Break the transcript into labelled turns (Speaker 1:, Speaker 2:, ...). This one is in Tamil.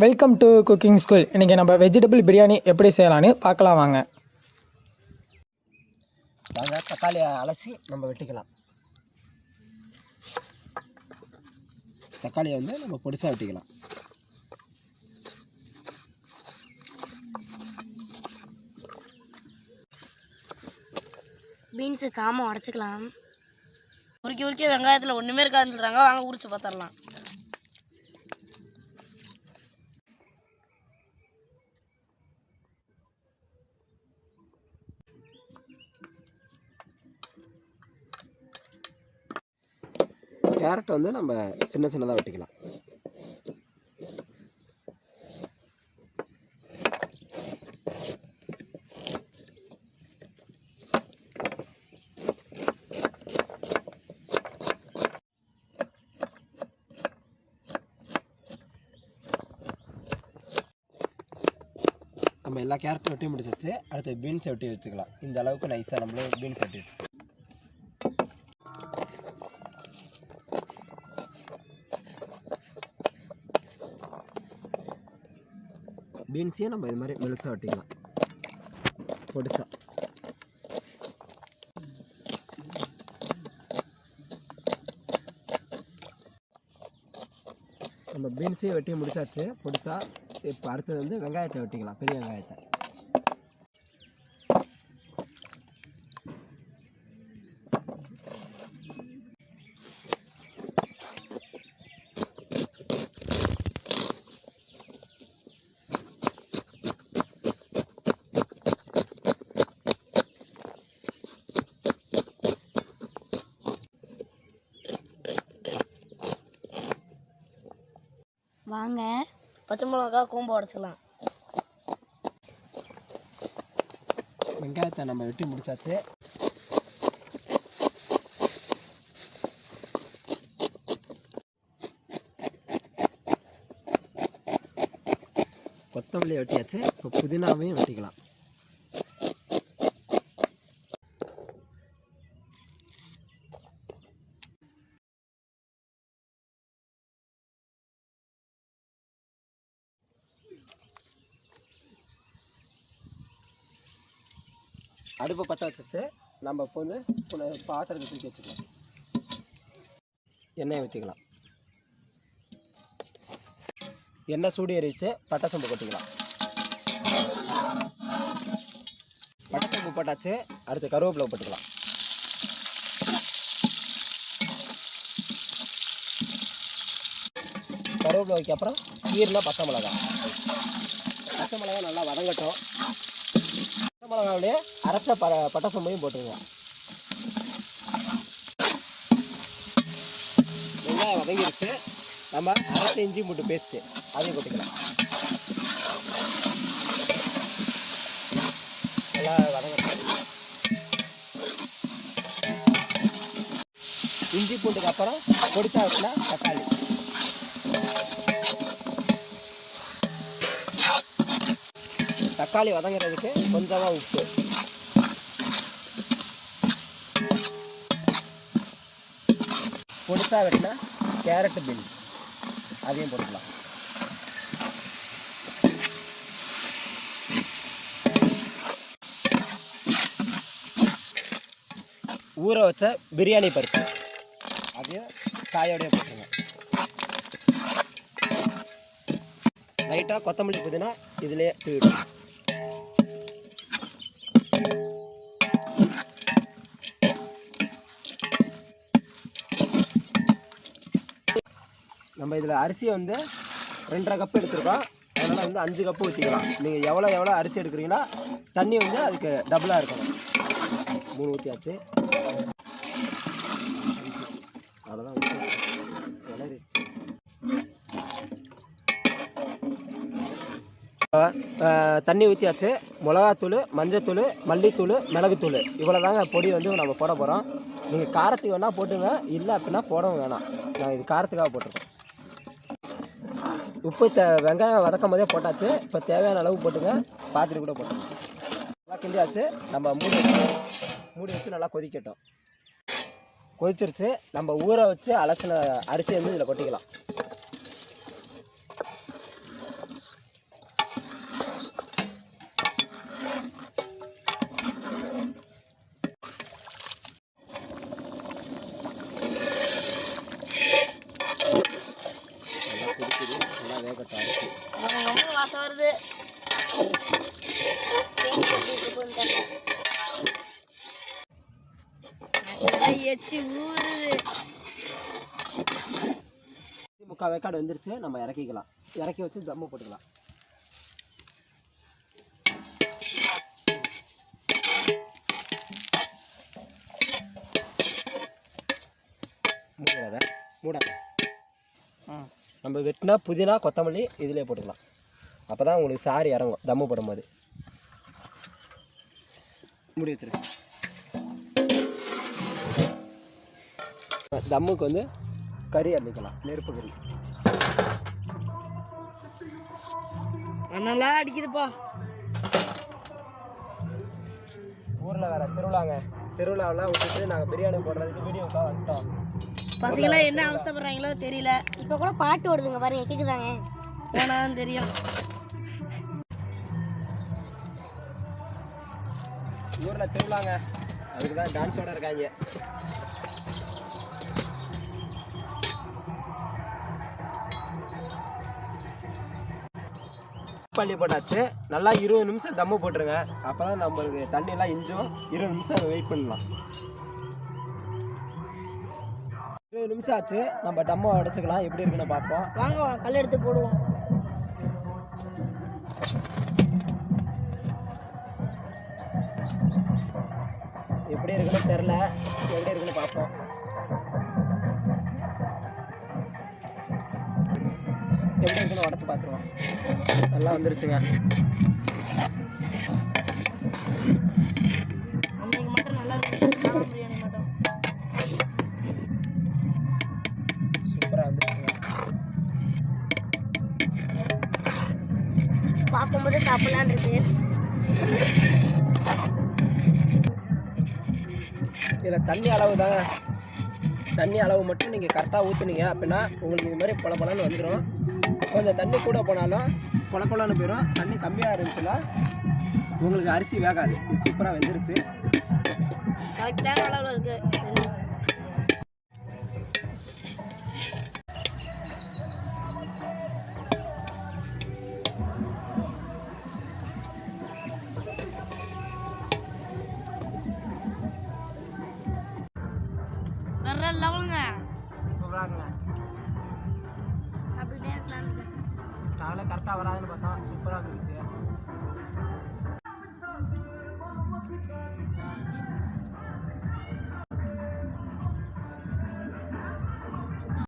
Speaker 1: வெல்கம் டு குக்கிங் ஸ்கூல் இன்றைக்கி நம்ம வெஜிடபிள் பிரியாணி எப்படி செய்யலான்னு பார்க்கலாம் வாங்க.
Speaker 2: வாங்க தக்காளியை அலசி நம்ம வெட்டிக்கலாம். தக்காளியை வந்து நம்ம பொடிசாக வெட்டிக்கலாம்.
Speaker 3: பீன்ஸு காம உடச்சிக்கலாம். உருக்கி உருக்கி வெங்காயத்தில் ஒன்றுமே இருக்காதுன்னு சொல்கிறாங்க வாங்க உரிச்சு பார்த்துடலாம்.
Speaker 2: கேரட் வந்து நம்ம சின்ன சின்னதாக வெட்டிக்கலாம். நம்ம எல்லா கேரட்டும் வெட்டி முடிச்சிருச்சு. அடுத்து பீன்ஸ் வெட்டி வச்சுக்கலாம். இந்த அளவுக்கு நைஸாக நம்மளும் பீன்ஸ் வெட்டி வச்சு பீன்ஸையும் நம்ம இது மாதிரி மெலிசாக வெட்டிக்கலாம். பொடிசா. நம்ம பீன்ஸையும் வெட்டி முடிச்சாச்சு. பொடிசா. இப்போ அடுத்தது வந்து வெங்காயத்தை வெட்டிக்கலாம். பெரிய வெங்காயத்தை
Speaker 3: வாங்க பச்சை மிளகா கூம்பு உடச்சிக்கலாம்
Speaker 2: வெங்காயத்தை நம்ம வெட்டி முடிச்சாச்சு. கொத்தமல்லியை வெட்டியாச்சு. இப்போ புதினாவையும் வெட்டிக்கலாம். அடுப்பை பற்ற வச்சுட்டு நம்ம இப்போ வந்து பாத்திரத்தை தூக்கி வச்சுக்கலாம். எண்ணெயை ஊற்றிக்கலாம் எண்ணெய் சூடு எரிச்சு பட்டை சம்பு கொட்டிக்கலாம். பட்டை சம்பு போட்டாச்சு. அடுத்து கருவேப்பிலை போட்டுக்கலாம். கருவேப்பிலை வைக்க அப்புறம் கீரில் பச்சை மிளகாய். பச்சை மிளகாய் நல்லா வதங்கட்டும். தேங்காவிலே அரைச்ச ப பட்டை சம்பையும் போட்டுருங்க. வெங்காயம் வதங்கிருச்சு. நம்ம அரைச்ச இஞ்சி மூட்டு பேஸ்ட்டு அதையும் போட்டுக்கலாம். நல்லா வதங்கட்டும். இஞ்சி பூண்டுக்கு அப்புறம் பொடிசா வச்சுனா தக்காளி. தக்காளி வதங்குறதுக்கு கொஞ்சமாக உப்பு. பொடிசா வெட்டினா கேரட் பீன்ஸ். அதையும் போட்டுக்கலாம். ஊற வச்ச பிரியாணி பருப்பு. அதையும் காயோடய போட்டுருங்க லைட்டாக கொத்தமல்லி புதினா இதிலே தூவிடும் நம்ம இதில் அரிசியை வந்து ரெண்டரை கப்பு எடுத்துருக்கோம். அதனால் வந்து அஞ்சு கப்பு ஊற்றிக்கலாம் நீங்கள் எவ்வளோ எவ்வளோ அரிசி எடுக்கிறீங்கன்னா தண்ணி வந்து அதுக்கு டபுளாக இருக்கணும். மூணு ஊற்றியாச்சு அவ்வளோதான் வளரிடுச்சு தண்ணி ஊற்றியாச்சு மிளகாத்தூள் மஞ்சத்தூள் மல்லித்தூள் மிளகுத்தூள். இவ்வளோ தாங்க பொடி வந்து நம்ம போட போகிறோம் நீங்கள் காரத்துக்கு வேணால் போட்டுங்க. இல்லை அப்படின்னா போடவும் வேணாம். நான் இது காரத்துக்காக போட்டிருக்கோம். உப்பு த வெங்காயம் வதக்கும் போதே போட்டாச்சு. இப்போ தேவையான அளவு போட்டுங்க. பார்த்துட்டு கூட போட்டுங்க. நல்லா கிண்டியாச்சு. நம்ம மூடி வச்சு மூடி வச்சு நல்லா கொதிக்கட்டும். கொதிச்சிருச்சு. நம்ம ஊற வச்சு அலசின அரிசி வந்து இதில் கொட்டிக்கலாம் நல்லா வேகட்டும் அரிசி
Speaker 3: நம்ம ரொம்ப வாசம் வருது. எச்சி ஊறுது.
Speaker 2: முக்கால் வேக்காடு வந்துருச்சு நம்ம இறக்கிக்கலாம். இறக்கி வச்சு தம்மு போட்டுக்கலாம். மூடாத மூடாத நம்ம வெட்டினா புதினா கொத்தமல்லி இதிலே போட்டுக்கலாம். அப்போ தான் உங்களுக்கு சாறு இறங்கும். தம்மு போடும்போது. மூடி வச்சிரு. தம்முக்கு வந்து கறி அள்ளிக்கலாம் நெருப்பு கறி.
Speaker 3: நல்லா அடிக்குதுப்பா.
Speaker 2: ஊரில் வேற திருவிழாங்க. திருவிழாவெல்லாம் விட்டுட்டு நாங்கள் பிரியாணி போடுறதுக்கு வீடியோக்காக வந்துட்டோம்.
Speaker 3: பசங்களாம் என்ன அவஸ்தைப்படுறாங்களோ தெரியல.
Speaker 4: இப்போ கூட பாட்டு ஓடுதுங்க பாருங்க கேக்குதாங்க?
Speaker 3: போனாதான் தெரியும்.
Speaker 2: ஊரில் திருவிழாங்க. அதுக்கு தான் டான்ஸோட இருக்காங்க. பள்ளி போட்டாச்சு. நல்லா இருபது நிமிஷம் தம்மு போட்டுருங்க. அப்போ தான் நம்மளுக்கு தண்ணியெல்லாம் இஞ்சும் இருபது நிமிஷம் வெயிட் பண்ணலாம். இருபது நிமிஷம் ஆச்சு. நம்ம டம்மை உடச்சிக்கலாம். எப்படி இருக்குன்னு பார்ப்போம்.
Speaker 3: வாங்க கல் எடுத்து போடுவோம்.
Speaker 2: இருக்குன்னு பார்ப்போம். எப்படி இருக்குன்னு உடச்சி பார்த்துருவோம். நல்லா வந்துருச்சுங்க.
Speaker 3: அன்னைக்கு மட்டும் நல்லா இருக்கும் காளான் பிரியாணி மட்டும்.
Speaker 2: சூப்பராக வந்துருச்சுங்க.
Speaker 4: பார்க்கும்போது சாப்பிடலான் இருக்கு.
Speaker 2: இதில் தண்ணி அளவு தாங்க. தண்ணி அளவு மட்டும் நீங்கள் கரெக்டாக ஊற்றுனீங்க அப்படின்னா உங்களுக்கு இது மாதிரி பொல பொலன்னு வந்துடும் கொஞ்சம் தண்ணி கூட போனாலும் பொல பொலன்னு போயிடும் தண்ணி கம்மியாக இருந்துச்சுன்னா உங்களுக்கு அரிசி வேகாது. இது சூப்பராக வெந்துருச்சு.
Speaker 3: கரெக்டான அளவில்
Speaker 4: இருக்குது
Speaker 2: காலைல கரெக்டாக வராதுன்னு பார்த்தா சூப்பராக இருந்துச்சு.